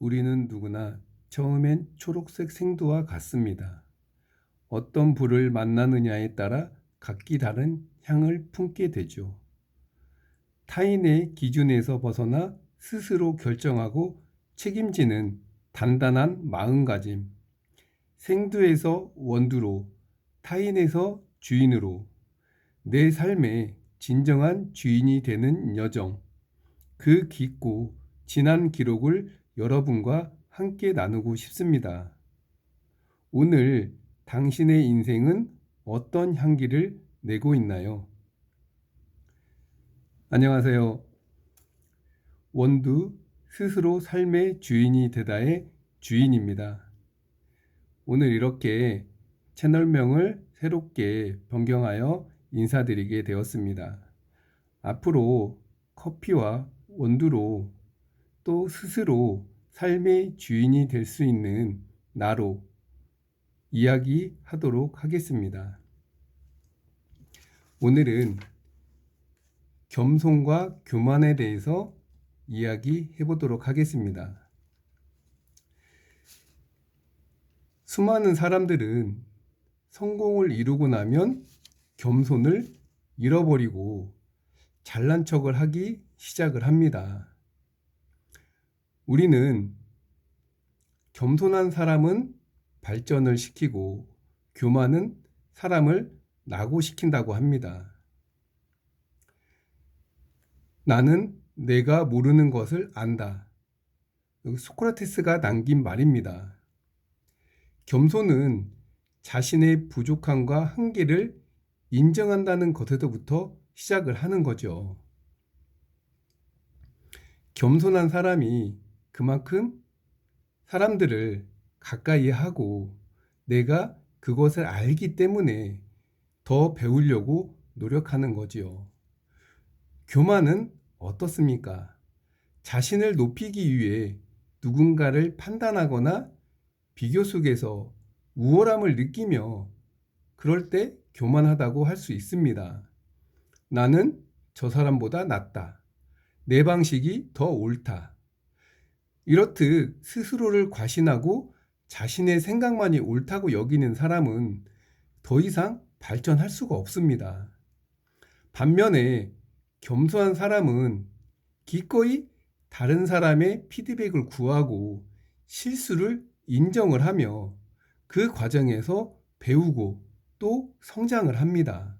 우리는 누구나 처음엔 초록색 생두와 같습니다. 어떤 불을 만나느냐에 따라 각기 다른 향을 품게 되죠. 타인의 기준에서 벗어나 스스로 결정하고 책임지는 단단한 마음가짐. 생두에서 원두로, 타인에서 주인으로, 내 삶의 진정한 주인이 되는 여정. 그 깊고 진한 기록을 여러분과 함께 나누고 싶습니다. 오늘 당신의 인생은 어떤 향기를 내고 있나요? 안녕하세요. 원두 스스로 삶의 주인이 되다의 주인입니다. 오늘 이렇게 채널명을 새롭게 변경하여 인사드리게 되었습니다. 앞으로 커피와 원두로 또 스스로 삶의 주인이 될 수 있는 나로 이야기하도록 하겠습니다. 오늘은 겸손과 교만에 대해서 이야기해 보도록 하겠습니다. 수많은 사람들은 성공을 이루고 나면 겸손을 잃어버리고 잘난 척을 하기 시작을 합니다. 우리는 겸손한 사람은 발전을 시키고 교만은 사람을 낙오시킨다고 합니다. 나는 내가 모르는 것을 안다. 소크라테스가 남긴 말입니다. 겸손은 자신의 부족함과 한계를 인정한다는 것에서부터 시작을 하는 거죠. 겸손한 사람이 그만큼 사람들을 가까이 하고 내가 그것을 알기 때문에 더 배우려고 노력하는 거지요. 교만은 어떻습니까? 자신을 높이기 위해 누군가를 판단하거나 비교 속에서 우월함을 느끼며 그럴 때 교만하다고 할 수 있습니다. 나는 저 사람보다 낫다. 내 방식이 더 옳다. 이렇듯 스스로를 과신하고 자신의 생각만이 옳다고 여기는 사람은 더 이상 발전할 수가 없습니다. 반면에 겸손한 사람은 기꺼이 다른 사람의 피드백을 구하고 실수를 인정을 하며 그 과정에서 배우고 또 성장을 합니다.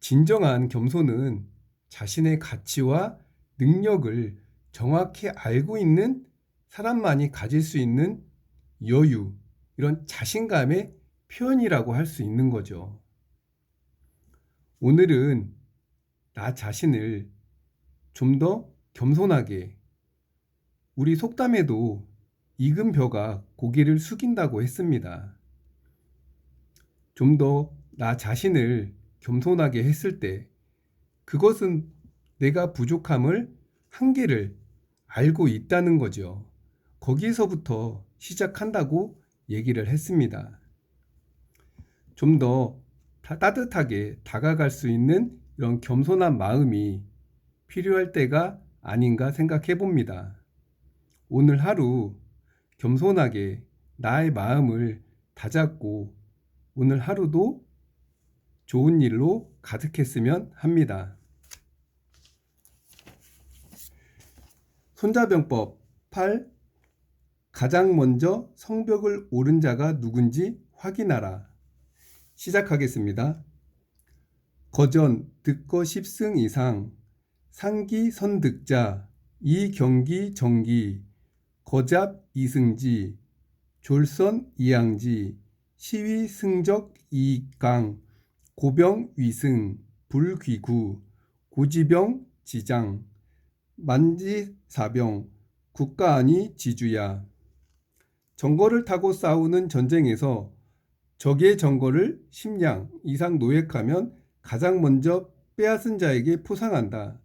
진정한 겸손은 자신의 가치와 능력을 정확히 알고 있는 사람만이 가질 수 있는 여유, 이런 자신감의 표현이라고 할 수 있는 거죠. 오늘은 나 자신을 좀 더 겸손하게 우리 속담에도 익은 벼가 고개를 숙인다고 했습니다. 좀 더 나 자신을 겸손하게 했을 때 그것은 내가 부족함을 한계를 알고 있다는 거죠. 거기에서부터 시작한다고 얘기를 했습니다. 좀 더 따뜻하게 다가갈 수 있는 이런 겸손한 마음이 필요할 때가 아닌가 생각해 봅니다. 오늘 하루 겸손하게 나의 마음을 다잡고 오늘 하루도 좋은 일로 가득했으면 합니다. 손자병법 8. 가장 먼저 성벽을 오른 자가 누군지 확인하라. 시작하겠습니다. 거전 득거 10승 이상 상기 선득자 이경기 정기 거잡 이승지 졸선 이양지 시위 승적 이강 고병 위승 불귀구 고지병 지장 만지사병 국가안이 지주야 정거를 타고 싸우는 전쟁에서 적의 정거를 10량 이상 노획하면 가장 먼저 빼앗은 자에게 포상한다.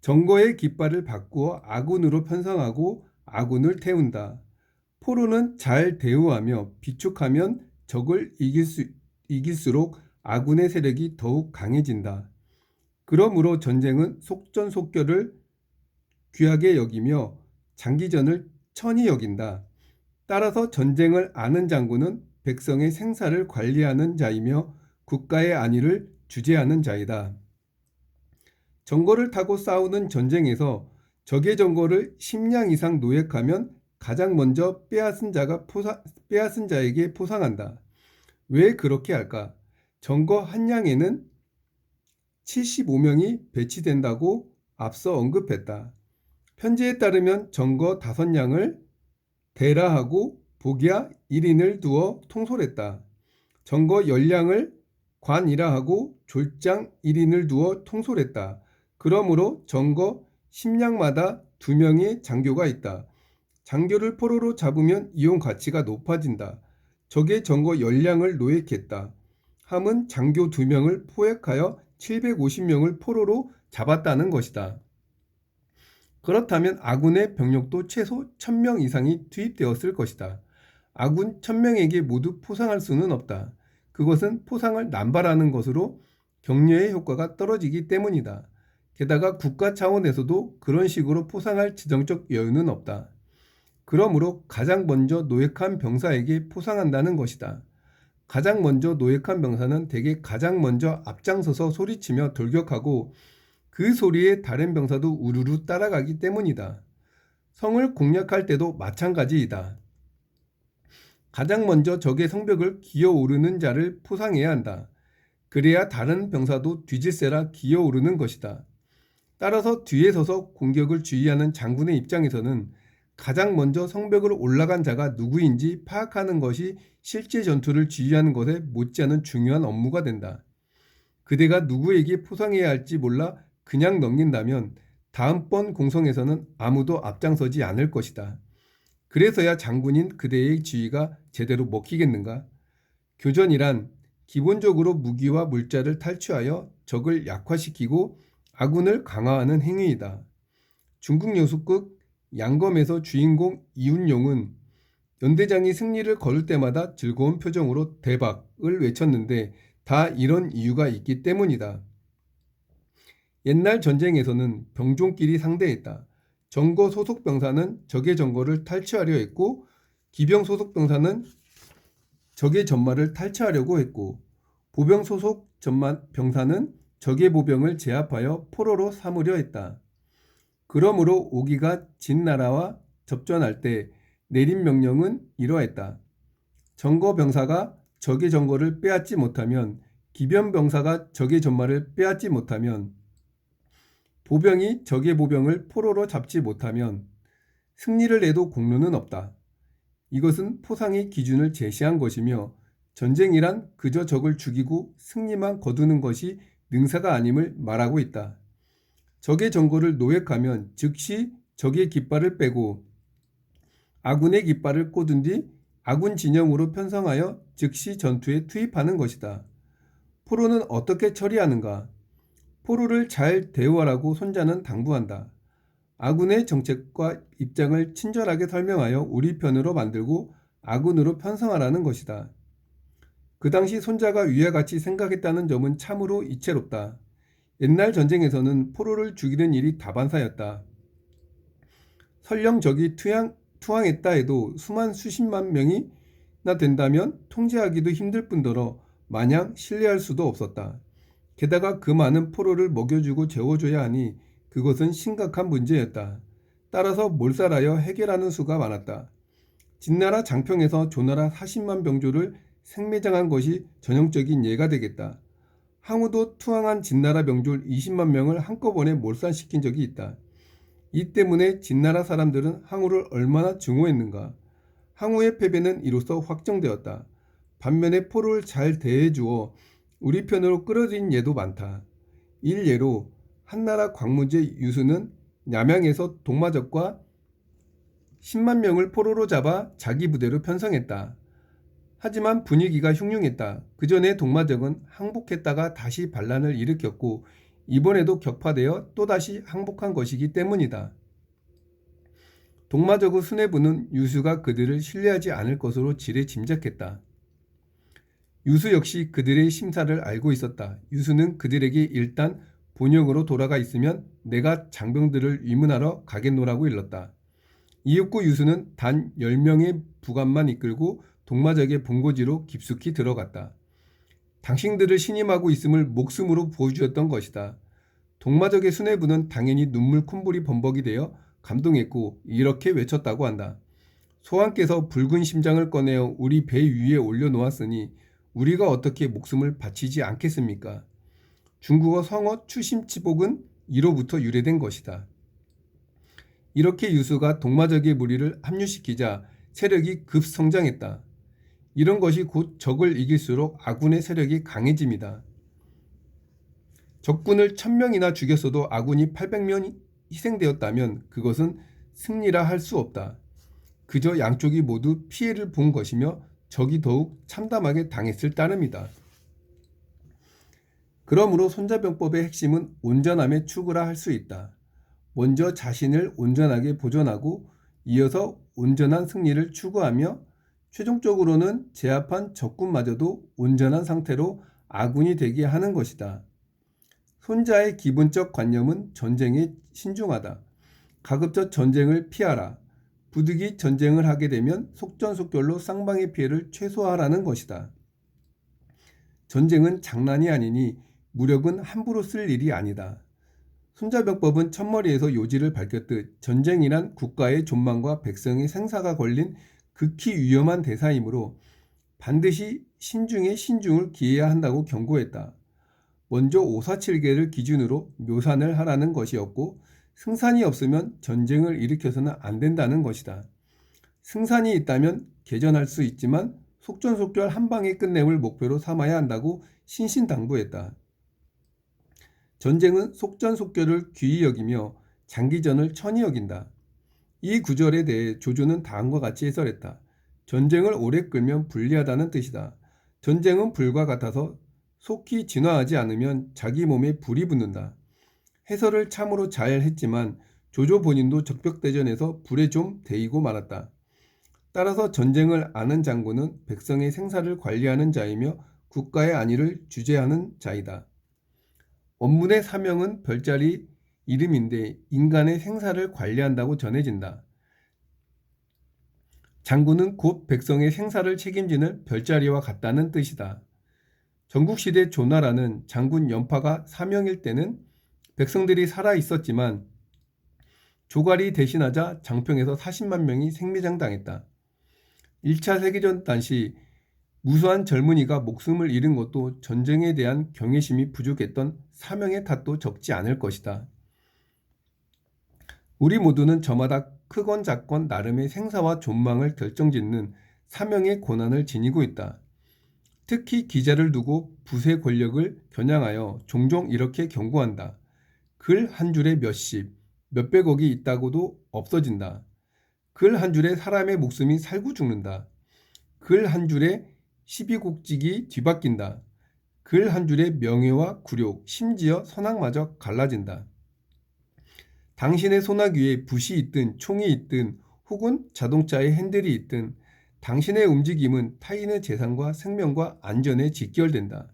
정거의 깃발을 바꾸어 아군으로 편성하고 아군을 태운다. 포로는 잘 대우하며 비축하면 적을 이길 수, 이길수록 아군의 세력이 더욱 강해진다. 그러므로 전쟁은 속전속결을 귀하게 여기며 장기전을 천히 여긴다. 따라서 전쟁을 아는 장군은 백성의 생사를 관리하는 자이며 국가의 안위를 주재하는 자이다. 정거를 타고 싸우는 전쟁에서 적의 정거를 10량 이상 노획하면 가장 먼저 빼앗은 자가 포사, 빼앗은 자에게 포상한다. 왜 그렇게 할까? 정거 한 량에는 75명이 배치된다고 앞서 언급했다. 편지에 따르면 정거 5량을 대라하고 복야 1인을 두어 통솔했다. 정거 10량을 관이라 하고 졸장 1인을 두어 통솔했다. 그러므로 정거 10량마다 2명의 장교가 있다. 장교를 포로로 잡으면 이용 가치가 높아진다. 적의 정거 10량을 노획했다. 함은 장교 2명을 포획하여 750명을 포로로 잡았다는 것이다. 그렇다면 아군의 병력도 최소 1000명 이상이 투입되었을 것이다. 아군 1000명에게 모두 포상할 수는 없다. 그것은 포상을 남발하는 것으로 격려의 효과가 떨어지기 때문이다. 게다가 국가 차원에서도 그런 식으로 포상할 지정적 여유는 없다. 그러므로 가장 먼저 노획한 병사에게 포상한다는 것이다. 가장 먼저 노획한 병사는 대개 가장 먼저 앞장서서 소리치며 돌격하고 그 소리에 다른 병사도 우르르 따라가기 때문이다. 성을 공략할 때도 마찬가지이다. 가장 먼저 적의 성벽을 기어오르는 자를 포상해야 한다. 그래야 다른 병사도 뒤질세라 기어오르는 것이다. 따라서 뒤에 서서 공격을 주의하는 장군의 입장에서는 가장 먼저 성벽을 올라간 자가 누구인지 파악하는 것이 실제 전투를 지휘하는 것에 못지않은 중요한 업무가 된다. 그대가 누구에게 포상해야 할지 몰라 그냥 넘긴다면 다음번 공성에서는 아무도 앞장서지 않을 것이다. 그래서야 장군인 그대의 지휘가 제대로 먹히겠는가? 교전이란 기본적으로 무기와 물자를 탈취하여 적을 약화시키고 아군을 강화하는 행위이다. 중국 여수극 양검에서 주인공 이운용은 연대장이 승리를 거둘 때마다 즐거운 표정으로 대박을 외쳤는데 다 이런 이유가 있기 때문이다. 옛날 전쟁에서는 병종끼리 상대했다. 정거 소속 병사는 적의 정거를 탈취하려 했고 기병 소속 병사는 적의 전마를 탈취하려고 했고 보병 소속 전마 병사는 적의 보병을 제압하여 포로로 삼으려 했다. 그러므로 오기가 진 나라와 접전할 때 내린 명령은 이러했다. 정거 병사가 적의 정거를 빼앗지 못하면 기변 병사가 적의 전마를 빼앗지 못하면 보병이 적의 보병을 포로로 잡지 못하면 승리를 내도 공로는 없다. 이것은 포상의 기준을 제시한 것이며 전쟁이란 그저 적을 죽이고 승리만 거두는 것이 능사가 아님을 말하고 있다. 적의 정거를 노획하면 즉시 적의 깃발을 빼고 아군의 깃발을 꽂은 뒤 아군 진영으로 편성하여 즉시 전투에 투입하는 것이다. 포로는 어떻게 처리하는가? 포로를 잘 대우하라고 손자는 당부한다. 아군의 정책과 입장을 친절하게 설명하여 우리 편으로 만들고 아군으로 편성하라는 것이다. 그 당시 손자가 위와 같이 생각했다는 점은 참으로 이채롭다. 옛날 전쟁에서는 포로를 죽이는 일이 다반사였다. 설령 적이 투항, 투항했다 해도 수만 수십만 명이나 된다면 통제하기도 힘들 뿐더러 마냥 신뢰할 수도 없었다. 게다가 그 많은 포로를 먹여주고 재워줘야 하니 그것은 심각한 문제였다. 따라서 몰살하여 해결하는 수가 많았다. 진나라 장평에서 조나라 40만 병조를 생매장한 것이 전형적인 예가 되겠다. 항우도 투항한 진나라 병졸 20만 명을 한꺼번에 몰살시킨 적이 있다. 이 때문에 진나라 사람들은 항우를 얼마나 증오했는가. 항우의 패배는 이로써 확정되었다. 반면에 포로를 잘 대해주어 우리 편으로 끌어들인 예도 많다. 일예로 한나라 광무제 유수는 남양에서 동마적과 10만 명을 포로로 잡아 자기 부대로 편성했다. 하지만 분위기가 흉흉했다. 그 전에 동마적은 항복했다가 다시 반란을 일으켰고 이번에도 격파되어 또다시 항복한 것이기 때문이다. 동마적의 수뇌부는 유수가 그들을 신뢰하지 않을 것으로 지레 짐작했다. 유수 역시 그들의 심사를 알고 있었다. 유수는 그들에게 일단 본영으로 돌아가 있으면 내가 장병들을 위문하러 가겠노라고 일렀다. 이윽고 유수는 단 10명의 부관만 이끌고 동마적의 본고지로 깊숙이 들어갔다. 당신들을 신임하고 있음을 목숨으로 보여주었던 것이다. 동마적의 수뇌부는 당연히 눈물 콧물이 범벅이 되어 감동했고 이렇게 외쳤다고 한다. 소왕께서 붉은 심장을 꺼내어 우리 배 위에 올려놓았으니 우리가 어떻게 목숨을 바치지 않겠습니까? 중국어 성어 추심치복은 이로부터 유래된 것이다. 이렇게 유수가 동마적의 무리를 합류시키자 세력이 급성장했다. 이런 것이 곧 적을 이길수록 아군의 세력이 강해집니다. 적군을 1000명이나 죽였어도 아군이 800명이 희생되었다면 그것은 승리라 할 수 없다. 그저 양쪽이 모두 피해를 본 것이며 적이 더욱 참담하게 당했을 따름이다. 그러므로 손자병법의 핵심은 온전함의 추구라 할 수 있다. 먼저 자신을 온전하게 보존하고 이어서 온전한 승리를 추구하며 최종적으로는 제압한 적군마저도 온전한 상태로 아군이 되게 하는 것이다. 손자의 기본적 관념은 전쟁에 신중하다. 가급적 전쟁을 피하라. 부득이 전쟁을 하게 되면 속전속결로 쌍방의 피해를 최소화하라는 것이다. 전쟁은 장난이 아니니 무력은 함부로 쓸 일이 아니다. 손자병법은 첫머리에서 요지를 밝혔듯 전쟁이란 국가의 존망과 백성의 생사가 걸린 극히 위험한 대사이므로 반드시 신중에 신중을 기해야 한다고 경고했다. 먼저 오사칠계를 기준으로 묘산을 하라는 것이었고 승산이 없으면 전쟁을 일으켜서는 안 된다는 것이다. 승산이 있다면 개전할 수 있지만 속전속결 한 방에 끝냄을 목표로 삼아야 한다고 신신당부했다. 전쟁은 속전속결을 귀히 여기며 장기전을 천히 여긴다. 이 구절에 대해 조조는 다음과 같이 해설했다. 전쟁을 오래 끌면 불리하다는 뜻이다. 전쟁은 불과 같아서 속히 진화하지 않으면 자기 몸에 불이 붙는다. 해설을 참으로 잘 했지만 조조 본인도 적벽대전에서 불에 좀 데이고 말았다. 따라서 전쟁을 아는 장군은 백성의 생사를 관리하는 자이며 국가의 안위를 주재하는 자이다. 원문의 사명은 별자리 이름인데 인간의 생사를 관리한다고 전해진다. 장군은 곧 백성의 생사를 책임지는 별자리와 같다는 뜻이다. 전국시대 조나라는 장군 연파가 사명일 때는 백성들이 살아 있었지만 조갈이 대신하자 장평에서 40만 명이 생매장당했다. 1차 세계전 당시 무수한 젊은이가 목숨을 잃은 것도 전쟁에 대한 경외심이 부족했던 사명의 탓도 적지 않을 것이다. 우리 모두는 저마다 크건 작건 나름의 생사와 존망을 결정짓는 사명의 고난을 지니고 있다. 특히 기자를 두고 부의 권력을 겨냥하여 종종 이렇게 경고한다. 글 한 줄에 몇십, 몇백억이 있다고도 없어진다. 글 한 줄에 사람의 목숨이 살고 죽는다. 글 한 줄에 시비곡직이 뒤바뀐다. 글 한 줄에 명예와 굴욕, 심지어 선악마저 갈라진다. 당신의 소나기 위에 붓이 있든 총이 있든 혹은 자동차의 핸들이 있든 당신의 움직임은 타인의 재산과 생명과 안전에 직결된다.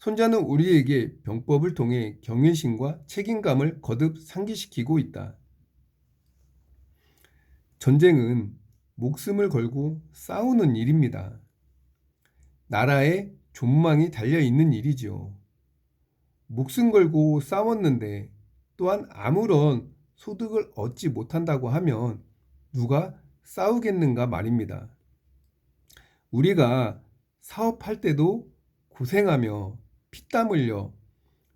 손자는 우리에게 병법을 통해 경외심과 책임감을 거듭 상기시키고 있다. 전쟁은 목숨을 걸고 싸우는 일입니다. 나라의 존망이 달려 있는 일이죠. 목숨 걸고 싸웠는데 또한 아무런 소득을 얻지 못한다고 하면 누가 싸우겠는가 말입니다. 우리가 사업할 때도 고생하며 피땀 흘려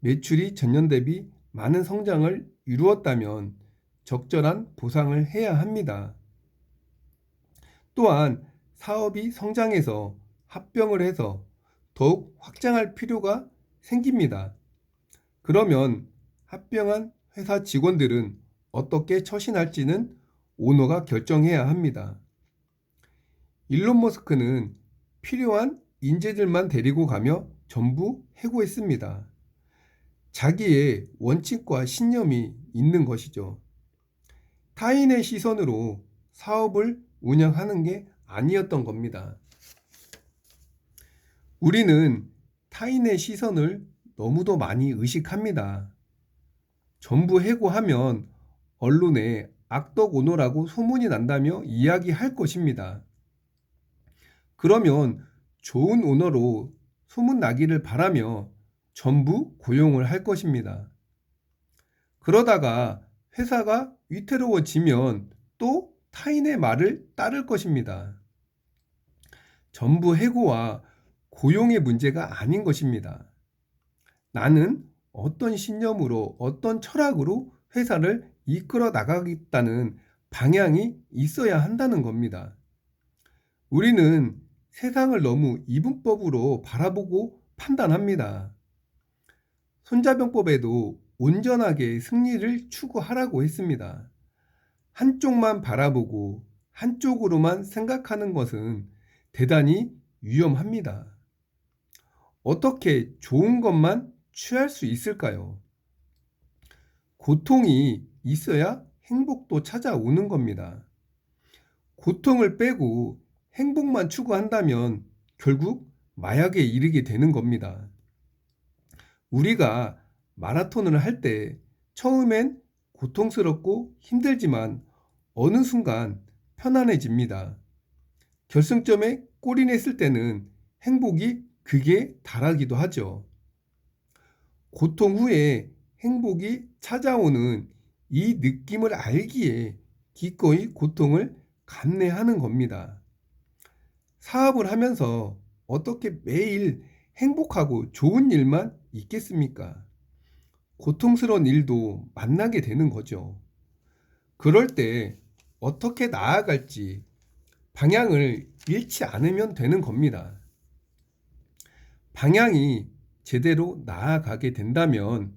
매출이 전년 대비 많은 성장을 이루었다면 적절한 보상을 해야 합니다. 또한 사업이 성장해서 합병을 해서 더욱 확장할 필요가 생깁니다. 그러면 합병한 회사 직원들은 어떻게 처신할지는 오너가 결정해야 합니다. 일론 머스크는 필요한 인재들만 데리고 가며 전부 해고했습니다. 자기의 원칙과 신념이 있는 것이죠. 타인의 시선으로 사업을 운영하는 게 아니었던 겁니다. 우리는 타인의 시선을 너무도 많이 의식합니다. 전부 해고하면 언론에 악덕 오너라고 소문이 난다며 이야기할 것입니다. 그러면 좋은 오너로 소문나기를 바라며 전부 고용을 할 것입니다. 그러다가 회사가 위태로워지면 또 타인의 말을 따를 것입니다. 전부 해고와 고용의 문제가 아닌 것입니다. 나는 어떤 신념으로 어떤 철학으로 회사를 이끌어 나가겠다는 방향이 있어야 한다는 겁니다. 우리는 세상을 너무 이분법으로 바라보고 판단합니다. 손자병법에도 온전하게 승리를 추구하라고 했습니다. 한쪽만 바라보고 한쪽으로만 생각하는 것은 대단히 위험합니다. 어떻게 좋은 것만 취할 수 있을까요? 고통이 있어야 행복도 찾아오는 겁니다. 고통을 빼고 행복만 추구한다면 결국 마약에 이르게 되는 겁니다. 우리가 마라톤을 할 때 처음엔 고통스럽고 힘들지만 어느 순간 편안해집니다. 결승점에 골이 냈을 때는 행복이 극에 달하기도 하죠. 고통 후에 행복이 찾아오는 이 느낌을 알기에 기꺼이 고통을 감내하는 겁니다. 사업을 하면서 어떻게 매일 행복하고 좋은 일만 있겠습니까? 고통스러운 일도 만나게 되는 거죠. 그럴 때 어떻게 나아갈지 방향을 잃지 않으면 되는 겁니다. 방향이 제대로 나아가게 된다면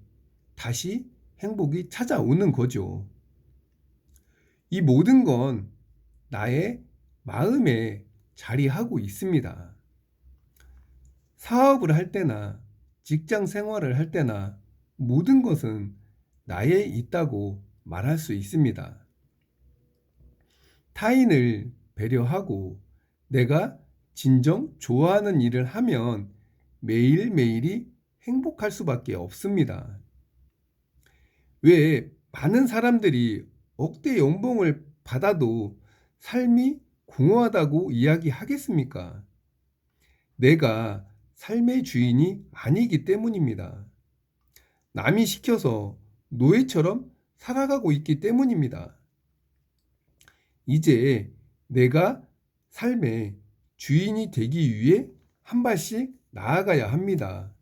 다시 행복이 찾아오는 거죠. 이 모든 건 나의 마음에 자리하고 있습니다. 사업을 할 때나 직장 생활을 할 때나 모든 것은 나에 있다고 말할 수 있습니다. 타인을 배려하고 내가 진정 좋아하는 일을 하면 매일매일이 행복할 수밖에 없습니다. 왜 많은 사람들이 억대 연봉을 받아도 삶이 공허하다고 이야기하겠습니까? 내가 삶의 주인이 아니기 때문입니다. 남이 시켜서 노예처럼 살아가고 있기 때문입니다. 이제 내가 삶의 주인이 되기 위해 한 발씩 나아가야 합니다.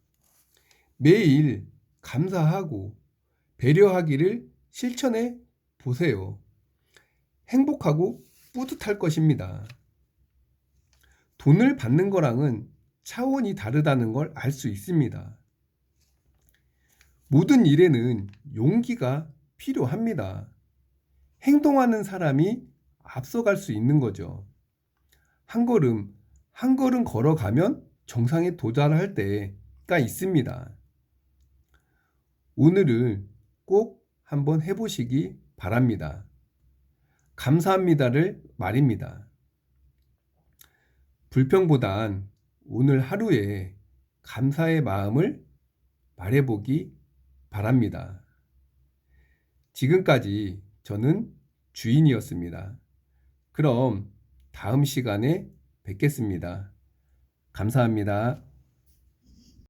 매일 감사하고 배려하기를 실천해 보세요. 행복하고 뿌듯할 것입니다. 돈을 받는 거랑은 차원이 다르다는 걸 알 수 있습니다. 모든 일에는 용기가 필요합니다. 행동하는 사람이 앞서갈 수 있는 거죠. 한 걸음, 한 걸음 걸어가면 정상에 도달할 때가 있습니다. 오늘을 꼭 한번 해보시기 바랍니다. 감사합니다를 말입니다. 불평보단 오늘 하루에 감사의 마음을 말해보기 바랍니다. 지금까지 저는 주인이었습니다. 그럼 다음 시간에 뵙겠습니다. 감사합니다.